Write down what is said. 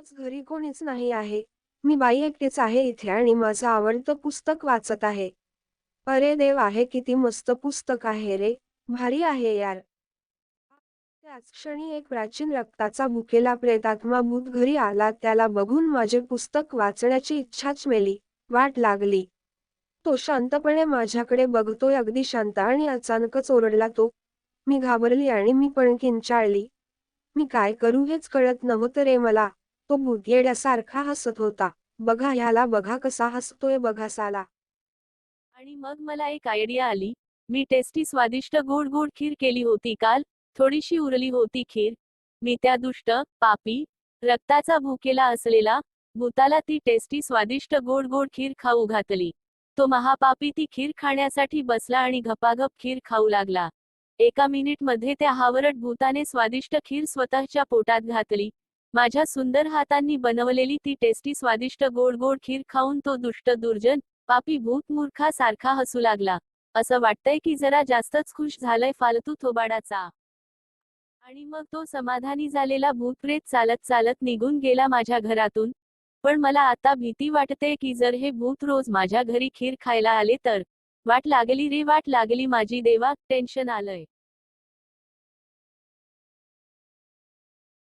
आज घरी कोणीच नाही आहे. मी बाई एकटीच आहे इथे आणि माझं आवडतं पुस्तक वाचत आहे. अरे देव आहे किती मस्त पुस्तक आहे रे. भारी आहे यार. त्याच क्षणी एक प्राचीन रक्ताचा भुकेला प्रेतात्मा भूत घरी आला. त्याला बघून माझे पुस्तक वाचण्याची इच्छाच मेली. वाट लागली. तो शांतपणे माझ्याकडे बघतोय. अगदी शांत आणि अचानकच ओरडला तो. मी घाबरली आणि मी पण किंचाळली. मी काय करू हेच कळत नव्हतं रे मला. तो भूतयेड्यासारखा हसत होता. बघा ह्याला बघा कसा हसतोय बघा साला. आणि मग मला एक आयडिया आली. मी टेस्टी स्वादिष्ट गोड गोड खीर केली होती काल. थोडीशी उरली होती खीर. मी त्या दुष्ट पापी रक्ताचा भुकेला असलेला भूताला ती टेस्टी स्वादिष्ट गोड गोड खीर खाऊ घातली. तो महापापी ती खीर खाण्यासाठी बसला आणि घपाघप खीर खाऊ लागला. एका मिनिटमध्ये त्या हावरट भूताने स्वादिष्ट खीर स्वतःच्या पोटात घातली. माझ्या सुंदर हातांनी बनवलेली ती टेस्टी स्वादिष्ट गोड गोड खीर खाऊन तो दुष्ट दुर्जन पापी भूत मूर्खा सारखा हसू लागला. असं वाटतंय की जरा जास्तच खुश झालंय फालतू थोबाडाचा. आणि मग तो समाधानी झालेला भूतप्रेत चालत चालत निघून गेला माझ्या घरातून. पण मला आता भीती वाटते की जर हे भूत रोज माझ्या घरी खीर खायला आले तर. वाट लागली रे वाट लागली माझी देवा टेन्शन आलंय.